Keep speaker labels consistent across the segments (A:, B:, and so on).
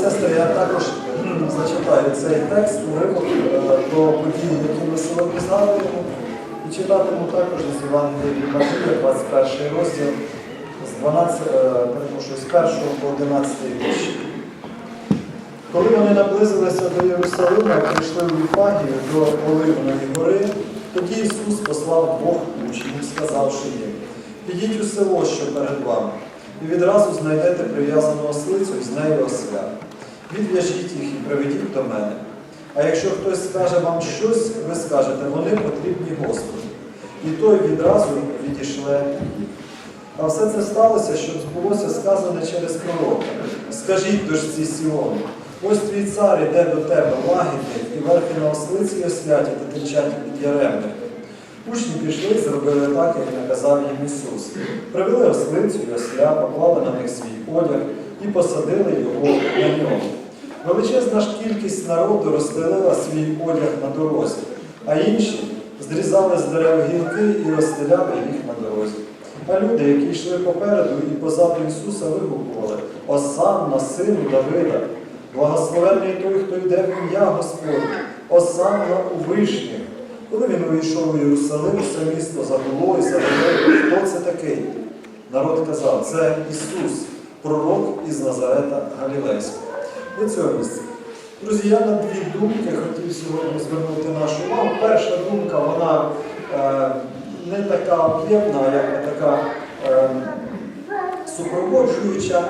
A: сестри, я також зачитаю цей текст уривок е, про події, які ми сьогодні згадуємо. І читатиму також з Євангелія від Матвія, 21 розділ, з 12, е, з 1 по 11 вірш. Коли вони наблизилися до Єрусалима прийшли в Віфагію до Оливної гори, тоді Ісус послав двох учнів, сказавши їм, підіть у село, що перед вами, і відразу знайдете прив'язану ослицю і з нею осля. Відв'яжіть їх і приведіть до мене. А якщо хтось скаже вам щось, ви скажете, вони потрібні Господу. І той відразу відійшле їх. А все це сталося, щоб збулося сказане через пророка. Скажіть дочці Сіону, ось твій цар іде до тебе лагідний, і верхи на ослиці осляті та тичаті під яремники. Учні пішли і зробили так, як наказав їм Ісус. Привели ослицю і осля, поклали на них свій одяг і посадили його на ньому. Величезна ж кількість народу розстелила свій одяг на дорозі, а інші зрізали з дерев гілки і розстеляли їх на дорозі. А люди, які йшли попереду і позаду Ісуса, вигукували Осанна, сину Давида, благословенний той, хто йде в ім'я Господнє, Осанна у вишніх. Коли він увійшов у Єрусалим, все місто загуло і заговорило, хто це такий? Народ казав, це Ісус, пророк із Назарета Галілейського. До цього місця. Друзі, я на дві думки хотів сьогодні звернути нашу увагу. Перша думка, вона е, не така об'ємна, як така е, супроводжуюча,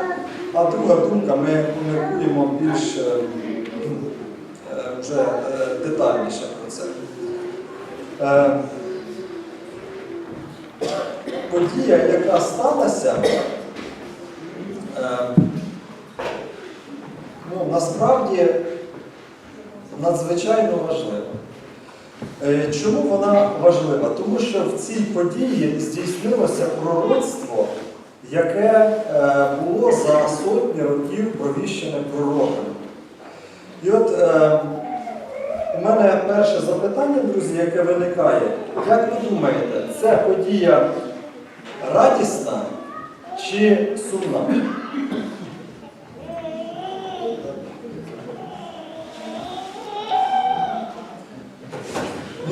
A: а друга думка, ми поміркуємо більш е, вже е, детальніше про це. Е, подія, яка сталася, е, насправді надзвичайно важлива. Е, Чому вона важлива? Тому що в цій події здійснилося пророцтво, яке е, було за сотні років провіщене пророками. І от е, у мене перше запитання, друзі, яке виникає. Як ви думаєте, це подія радісна чи сумна?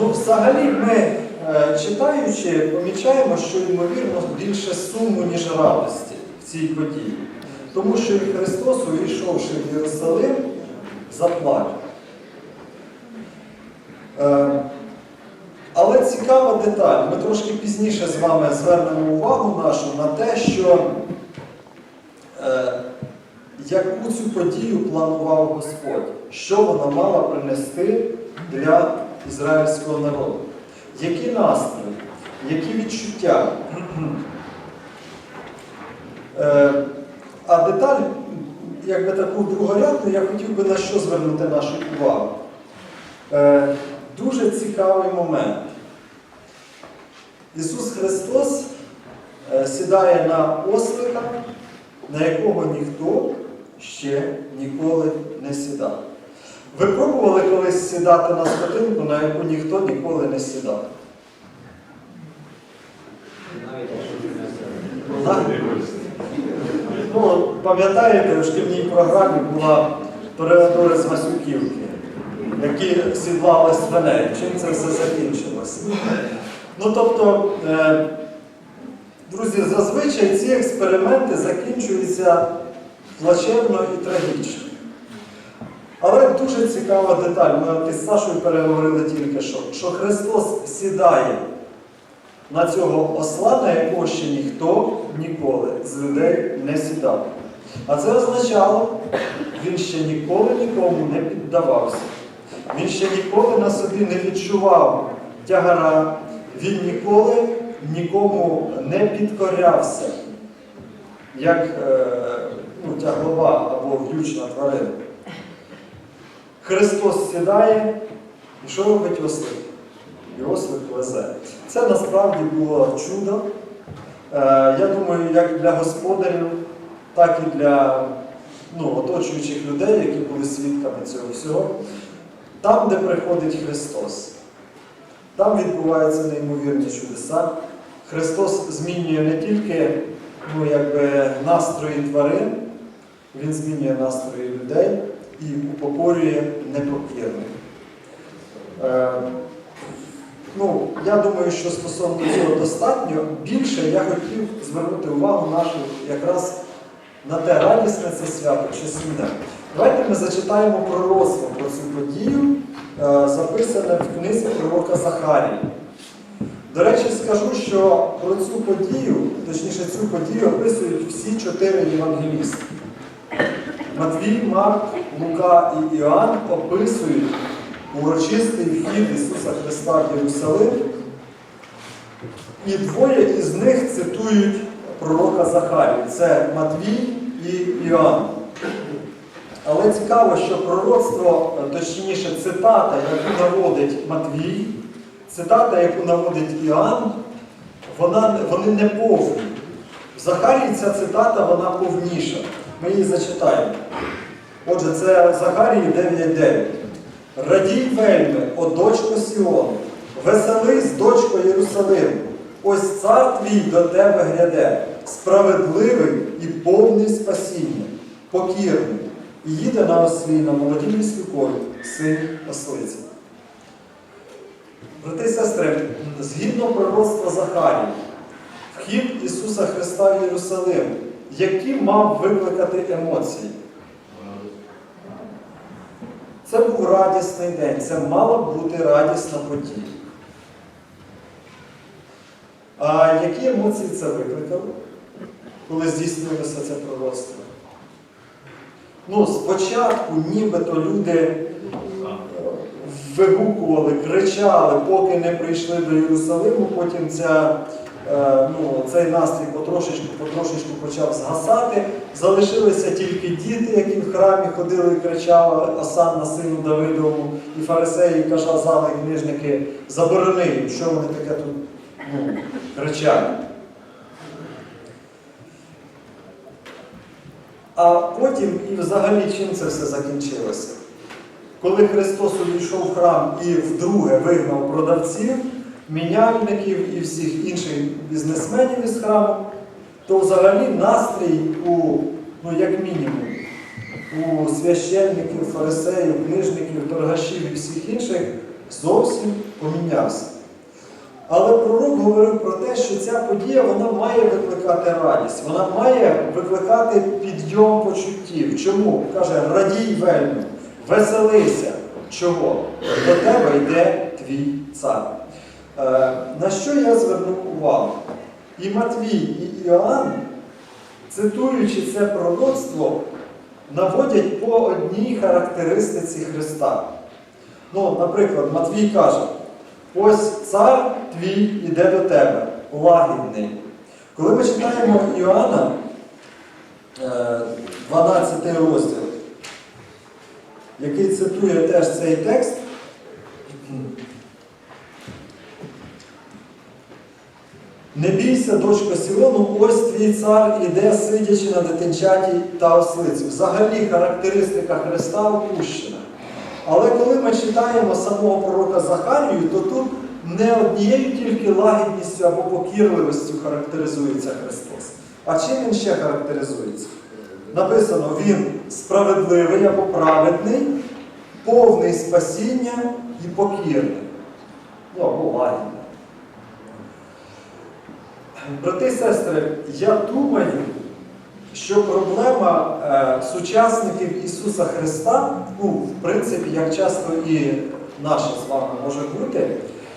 A: Ну, взагалі, ми, е, читаючи, помічаємо, що ймовірно більше суму, ніж радості в цій події. Тому що і Христос, увійшовши в Єрусалим, заплакав. Е, Але цікава деталь. Ми трошки пізніше з вами звернемо увагу нашу на те, що е, яку цю подію планував Господь, що вона мала принести для ізраїльського народу. Які настрої, які відчуття. Е, А деталь, якби таку другорядну, я хотів би на що звернути нашу увагу. Е, Дуже цікавий момент. Ісус Христос е, сідає на ослика, на якого ніхто ще ніколи не сідав. Ви пробували колись сідати на скотинку, на яку ніхто ніколи не сідав? Так? Ну, пам'ятаєте, у шкільній програмі була переодори з Васюківки, які сідлали свиней. Чим це все закінчилося? Ну, тобто, е, друзі, зазвичай ці експерименти закінчуються плачевно і трагічно. Але дуже цікава деталь. Ми із Сашою переговорили тільки що, що Христос сідає на цього осла, на якого ще ніхто ніколи з людей не сідав. А це означало, він ще ніколи нікому не піддавався. Він ще ніколи на собі не відчував тягара, він ніколи нікому не підкорявся, як е, ну, тяглова або в'ючна тварина. Христос сідає, і що робить? І ослик везе. Це насправді було чудо. Е, я думаю, як для господарів, так і для ну, оточуючих людей, які були свідками цього всього. Там, де приходить Христос, там відбуваються неймовірні чудеса. Христос змінює не тільки ну, якби, настрої тварин, Він змінює настрої людей і упокорює непокірних. Е, ну, я думаю, що стосовно цього достатньо. Більше я хотів звернути увагу нашу якраз на те радісне це свято чи сумне. Давайте ми зачитаємо пророцтво про цю подію, е, записане в книзі пророка Захарії. До речі, скажу, що про цю подію, точніше, цю подію описують всі чотири євангелісти. Матвій, Марк, Лука і Іоанн описують урочистий вхід Ісуса Христа в Єрусалим. І двоє із них цитують пророка Захарію. Це Матвій і Іоанн. Але цікаво, що пророцтво, точніше, цитата, яку наводить Матвій, цитата, яку наводить Іоанн, вона, вони не повні. В Захарії ця цитата вона повніша. Ми її зачитаємо. Отже, це Захарії 9.9. Радій вельми, о дочко Сіону, веселись, дочко Єрусалим. Ось цар твій до тебе гряде, справедливий і повний спасіння, покірний, і їде на ослі на молодій віслюкові, син ослиці. Брати і сестри, згідно пророцтва Захарії, вхід Ісуса Христа в Єрусалим, які мав викликати емоції? Це був радісний день, це мала бути радісна подія. А які емоції це викликало, коли здійснилося це пророцтво? Ну, спочатку нібито люди вигукували, кричали, поки не прийшли до Єрусалиму, потім ця, ну, цей настрій потрошечку, потрошечку почав згасати. Залишилися тільки діти, які в храмі ходили і кричали Осанна сину Давидовому, і фарисеї казали, і книжники, заборони їм, що вони таке тут ну, кричать. А потім і взагалі чим це все закінчилося? Коли Христос увійшов в храм і вдруге вигнав продавців, міняльників і всіх інших бізнесменів із храму, то взагалі настрій у, ну як мінімум, у священників, фарисеїв, книжників, торгашів і всіх інших зовсім помінявся. Але пророк говорив про те, що ця подія вона має викликати радість, вона має викликати підйом почуттів. Чому? Каже, радій вельми, веселися. Чого? До тебе йде твій цар. Е, на що я звернув увагу? І Матвій, і Іоанн, цитуючи це пророцтво, наводять по одній характеристиці Христа. Ну, наприклад, Матвій каже, ось цар твій іде до тебе, лагідний. Коли ми читаємо Іоанна, е, 12 розділ, який цитує теж цей текст, Не бійся, дочко Сіону, ось твій цар іде, сидячи на дитинчаті та ослиці. Взагалі характеристика Христа опущена. Але коли ми читаємо самого пророка Захарію, то тут не однією тільки лагідністю або покірливістю характеризується Христос. А чим він ще характеризується? Написано, він справедливий або праведний, повний спасіння і покірний. Ну, або лагідний. Брати і сестри, я думаю, що проблема е, сучасників Ісуса Христа, ну, в принципі, як часто і наша з вами може бути,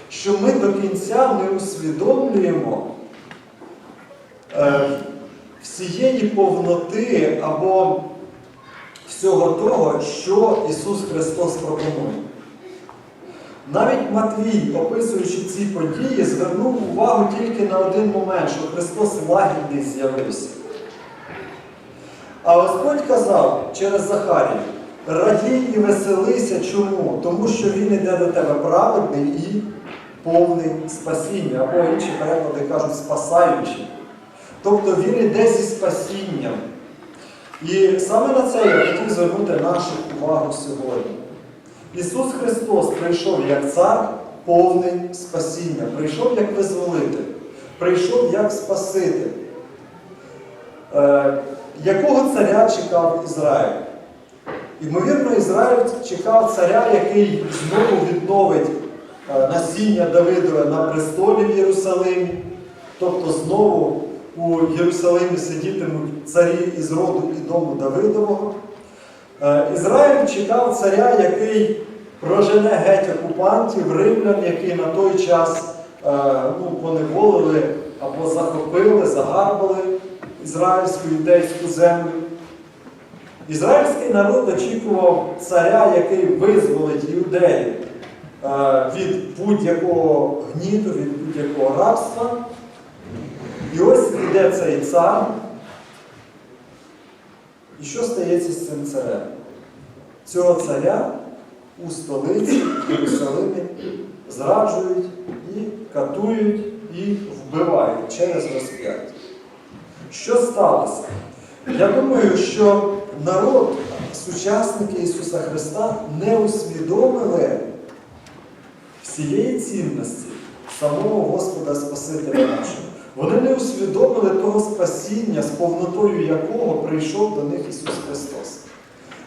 A: що ми до кінця не усвідомлюємо е, всієї повноти або всього того, що Ісус Христос пропонує. Навіть Матвій, описуючи ці події, звернув увагу тільки на один момент, що Христос лагідний з'явився. А Господь казав через Захарію, радій і веселися чому? Тому що Він іде до тебе праведний і повний спасіння, або інші переклади кажуть спасаючий. Тобто Він іде зі спасінням. І саме на це я хотів звернути нашу увагу сьогодні. Ісус Христос прийшов як цар, повний спасіння, прийшов як визволитель, прийшов як Спаситель. Е, якого царя чекав Ізраїль? Ймовірно, Ізраїль чекав царя, який знову відновить е, насіння Давидове на престолі в Єрусалимі. Тобто знову у Єрусалимі сидітимуть царі із роду і дому Давидового. Е, Ізраїль чекав царя, який прожене геть окупантів, римлян, які на той час е, ну, поневолили або захопили, загарбали ізраїльську юдейську землю. Ізраїльський народ очікував царя, який визволить юдеїв е, від будь-якого гніту, від будь-якого рабства. І ось іде цей цар. І що стається з цим царем? Цього царя у столиці Єрусалимі зраджують і катують і вбивають через розп'яття. Що сталося? Я думаю, що народ, сучасники Ісуса Христа, не усвідомили всієї цінності самого Господа Спасителя нашого. Вони не усвідомили того спасіння, з повнотою якого прийшов до них Ісус Христос.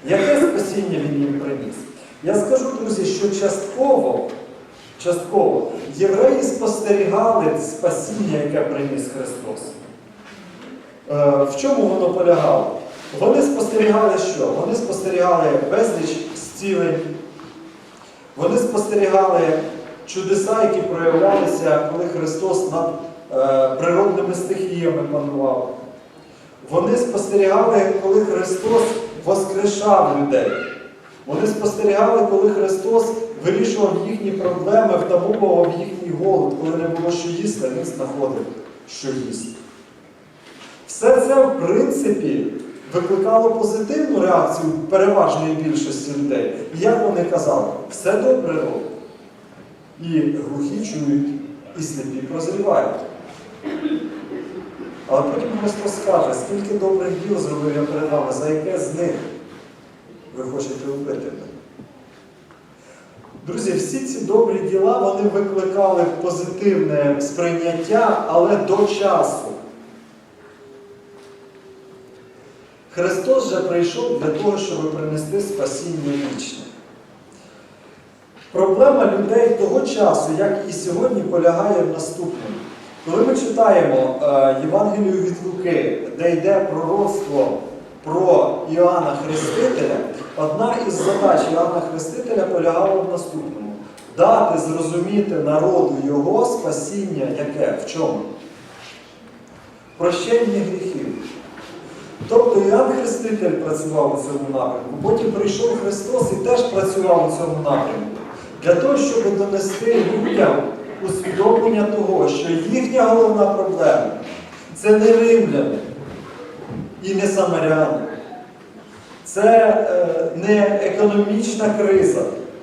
A: Яке спасіння Він їм приніс? Я скажу, друзі, що частково, частково євреї спостерігали спасіння, яке приніс Христос. Е, В чому воно полягало? Вони спостерігали що? Вони спостерігали безліч зцілень, вони спостерігали чудеса, які проявлялися, коли Христос над природними стихіями панував. Вони спостерігали, коли Христос воскрешав людей. Вони спостерігали, коли Христос вирішував їхні проблеми, втамовував їхній голод, коли не було що їсти, Він знаходив, що їсти. Все це, в принципі, викликало позитивну реакцію переважної більшості людей. І як вони казали, все добре робить. І глухі чують, і сліпі прозрівають. Але потім Христос скаже, скільки добрих діл зробив я перед вами, за яке з них ви хочете вбити мене. Друзі, всі ці добрі діла вони викликали позитивне сприйняття, але до часу. Христос же прийшов для того, щоб принести спасіння вічне. Проблема людей того часу, як і сьогодні, полягає в наступному. Коли ми читаємо е, Євангелію від Луки, де йде пророцтво про Іоанна Хрестителя, одна із задач Іоанна Хрестителя полягала в наступному: дати зрозуміти народу його спасіння, яке в чому? Прощення гріхів. Тобто Іоанн Хреститель працював у цьому напрямку, потім прийшов Христос і теж працював у цьому напрямку. Для того, щоб донести людям усвідомлення того, що їхня головна проблема це не римляни і не самаряни. Це е, не економічна криза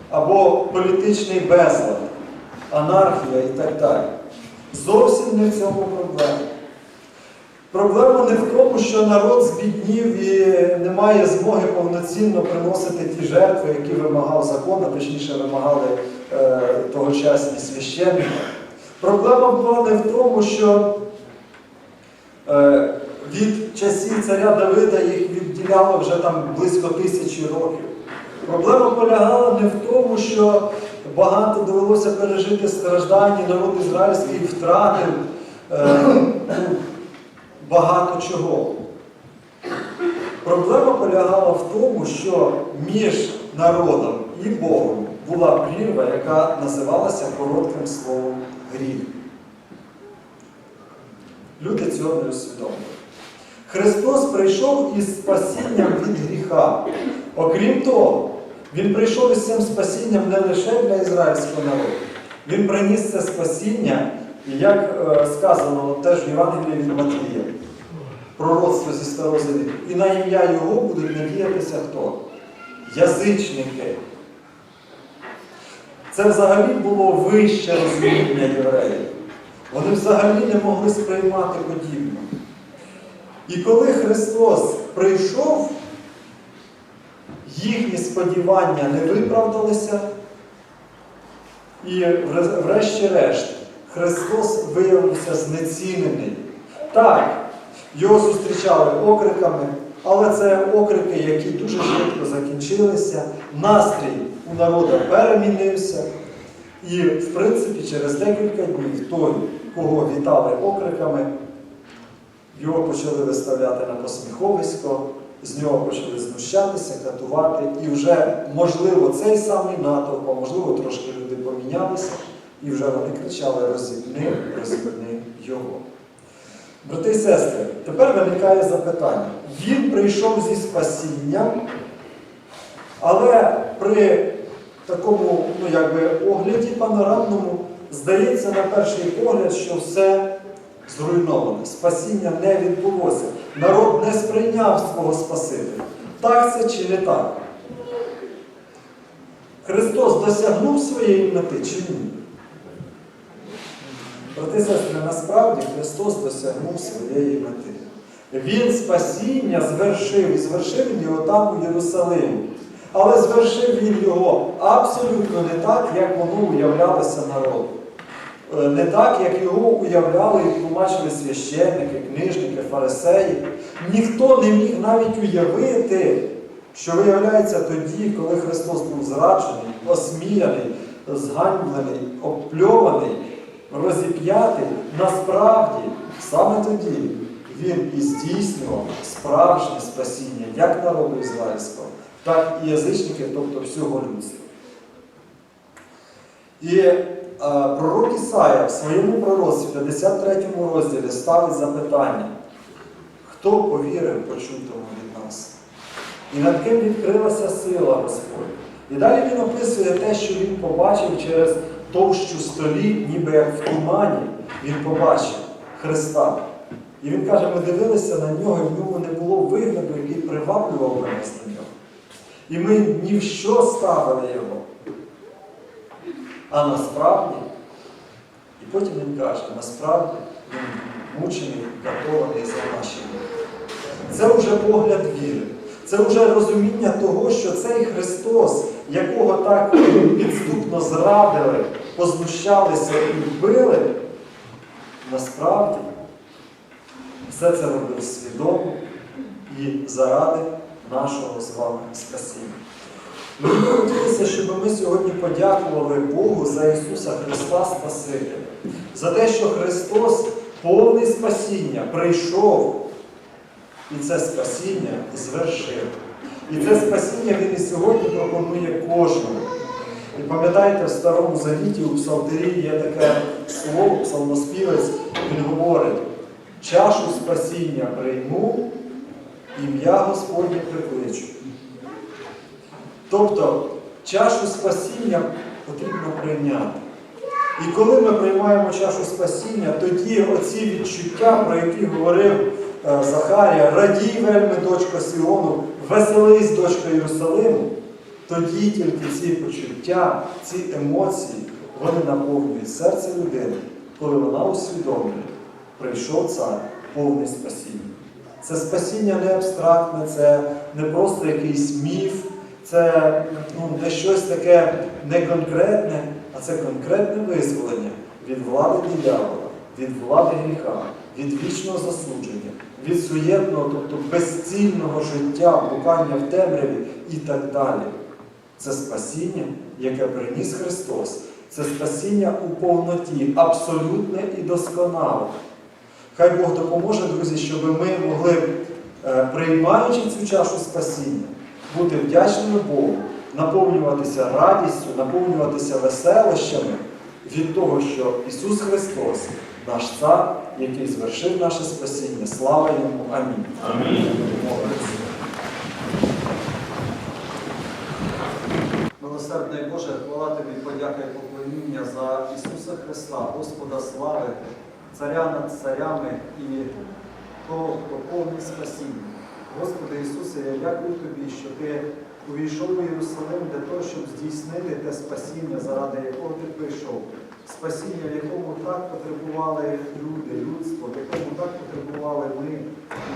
A: або політичний безлад, анархія і так далі. Зовсім не в цьому проблема. Проблема не в тому, що народ збіднів і не має змоги повноцінно приносити ті жертви, які вимагав закон, а точніше вимагали е, тогочасні священники. Проблема була не в тому, що е, від часів царя Давида їх відділяло вже там близько тисячі років. Проблема полягала не в тому, що багато довелося пережити страждання, народ ізраїльський втратив. Е, багато чого. Проблема полягала в тому, що між народом і Богом була прірва, яка називалася коротким словом гріх. Люди цього не усвідомили. Христос прийшов із спасінням від гріха. Окрім того, Він прийшов із цим спасінням не лише для ізраїльського народу. Він приніс це спасіння, як е, сказано теж в Євангелії від Матвія, пророцтво зі Завіту. І на ім'я Його будуть надіятися хто? Язичники. Це взагалі було вище розуміння євреїв. Вони взагалі не могли сприймати подібне. І коли Христос прийшов, їхні сподівання не виправдалися, і врешті-решт Христос виявився знецінений. Так, Його зустрічали окриками, але це окрики, які дуже швидко закінчилися. Настрій у народу перемінився. І, в принципі, через декілька днів той, кого вітали окриками, його почали виставляти на посміховисько, з нього почали знущатися, катувати. І вже, можливо, цей самий натовп, а можливо, трошки люди помінялися, і вже вони кричали розіпни, розіпни його. Брати і сестри, тепер виникає запитання. Він прийшов зі спасінням, але при такому ну, якби, огляді панорамному здається на перший погляд, що все зруйноване. Спасіння не відбулося. Народ не сприйняв свого Спасителя. Так це чи не так? Христос досягнув своєї мети чи ні? Брати і сестри, насправді Христос досягнув своєї мети. Він спасіння звершив і звершив його там у Єрусалимі. Але звершив він його абсолютно не так, як воно уявлялося народу. Е, Не так, як його уявляли і тлумачили священники, книжники, фарисеї. Ніхто не міг навіть уявити, що виявляється тоді, коли Христос був зраджений, осміяний, зганьблений, обпльований, розіп'ятий, насправді саме тоді він і здійснював справжнє спасіння як народу ізраїльського, так і язичників, тобто всього людства. І е, пророк Ісая в своєму пророцтві, в 53 розділі, ставить запитання, хто повірив почутому від нас? І над ким відкрилася сила Господня. І далі він описує те, що він побачив через товщу століт, ніби як в тумані, він побачив Христа. І він каже, ми дивилися на нього, і в ньому не було вигляду, який приваблював нас на нього. І ми ні в що ставили його. А насправді, і потім він каже, насправді він мучений, катований за наші гріхи. Це вже погляд віри. Це вже розуміння того, що цей Христос, якого так підступно зрадили, познущалися і вбили, насправді все це робив свідомо і заради нашого з вами спасіння. Мені хотілося, щоб ми сьогодні подякували Богу за Ісуса Христа Спасителя, за те, що Христос повний спасіння прийшов і це спасіння звершив. І це спасіння Він і сьогодні пропонує кожному. І пам'ятаєте, в Старому Завіті у Псалтирі є таке слово, псалмоспівець, він говорить, чашу спасіння прийму, ім'я Господнє прикличу. Тобто чашу спасіння потрібно прийняти. І коли ми приймаємо чашу спасіння, тоді оці відчуття, про які говорив е, Захарія, радій вельми, дочко Сіону, веселись, дочко Єрусалиму, тоді тільки ці почуття, ці емоції, вони наповнюють серце людини, коли вона усвідомлює, прийшов цар повне спасіння. Це спасіння не абстрактне, це не просто якийсь міф, це ну, не щось таке неконкретне, а це конкретне визволення від влади диявола, від влади гріха, від вічного засудження, від суєтного, тобто безцільного життя, блукання в темряві і так далі. Це спасіння, яке приніс Христос. Це спасіння у повноті, абсолютне і досконале. Хай Бог допоможе, друзі, щоб ми могли, е, приймаючи цю чашу спасіння, бути вдячними Богу, наповнюватися радістю, наповнюватися веселощами від того, що Ісус Христос, наш Цар, який звершив наше спасіння. Слава Йому! Амінь.
B: Амінь.
C: Милосердний Боже, хвала Тобі, подяка і поклоніння за Ісуса Христа, Господа слави, Царя над царями і того, хто повний спасіння. Господи Ісусе, я дякую Тобі, що Ти увійшов у Єрусалим для того, щоб здійснити те спасіння, заради якого Ти прийшов. Спасіння, якому так потребували люди, людство, якому так потребували ми,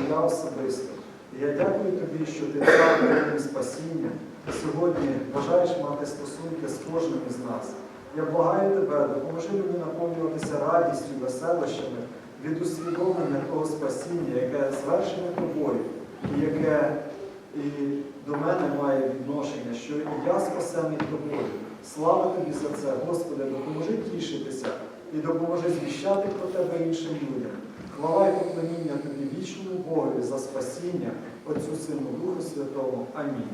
C: і я особисто. І я дякую тобі, що ти дав мені спасіння. Сьогодні бажаєш мати стосунки з кожним із нас. Я благаю тебе, допоможи мені наповнюватися радістю, веселощами
A: від усвідомлення того спасіння, яке звершене тобою, і яке і до мене має відношення, що і я спасений тобою. Слава тобі за це, Господи, допоможи тішитися і допоможи звіщати про тебе іншим людям. Хвала і поклоніння тобі вічному Богові за спасіння, Отцю Сину Духу Святому. Амінь.